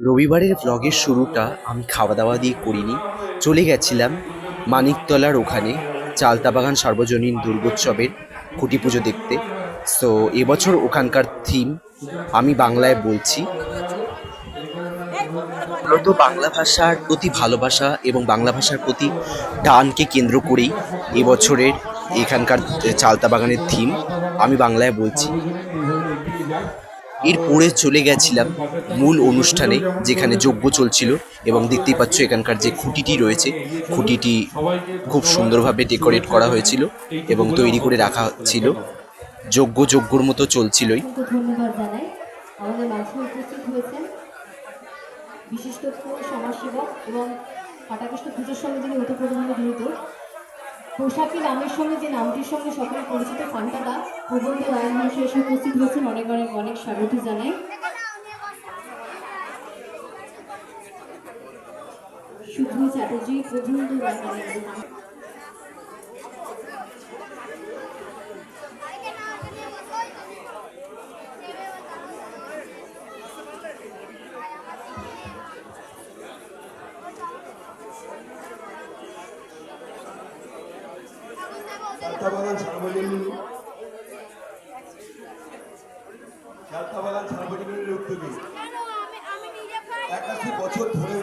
রবিবারের ব্লগের শুরুটা আমি খাওয়া দাওয়া দিয়ে করিনি। চলে গেছিলাম মানিকতলার ওখানে, চালতাবাগান সার্বজনীন দুর্গোৎসবের খুঁটি পুজো দেখতে। সো এবছর ওখানকার থিম আমি বাংলায় বলছি। মূলত বাংলা ভাষার প্রতি ভালোবাসা এবং বাংলা ভাষার প্রতি টানকে কেন্দ্র করেই এবছরের এখানকার চালতা বাগানের থিম আমি বাংলায় বলছি। এরপরে চলে গেছিলাম মূল অনুষ্ঠানে, যেখানে যজ্ঞ চলছিল এবং দেখতেই পাচ্ছ এখানকার যে খুঁটিটি রয়েছে, খুঁটিটি খুব সুন্দরভাবে ডেকোরেট করা হয়েছিল এবং তৈরি করে রাখা ছিল। যজ্ঞ যজ্ঞর মতো চলছিলই। এবং কাটাকৃষ্ণ পুজোর সঙ্গে জড়িত পোশাকি নামের সঙ্গে যে নামটির সঙ্গে সকলে পরিচিত ফান্টাদা প্রবন্ধ রায় মহাশয় এসে উপস্থিত হয়েছেন। অনেক অনেক অনেক স্বাগত জানাই। শুভ্র চ্যাটার্জি, প্রবন্ধ রায় শালতাবাগান সার্বজনীন শালতাবাগান সার্বজনীনের উদ্যোগে একাশি বছর ধরে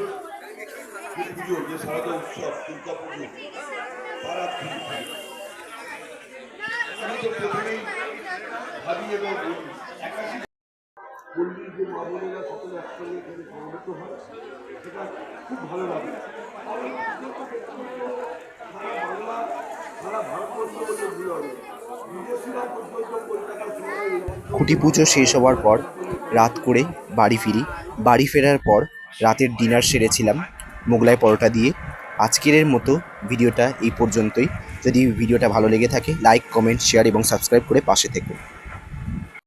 পুজো যে শারদীয় উৎসব, দুর্গা পুজো খুবই আমি মা বোনেরা সকলে হয়, সেটা খুব ভালো লাগে। খুঁটি পুজো শেষ হওয়ার পর রাত করে বাড়ি ফিরি। বাড়ি ফেরার পর রাতের ডিনার সেরেছিলাম মোগলাই পরোটা দিয়ে। আজকের মতো ভিডিওটা এই পর্যন্তই। যদি ভিডিওটা ভালো লেগে থাকে লাইক কমেন্ট শেয়ার এবং সাবস্ক্রাইব করে পাশে থেকো।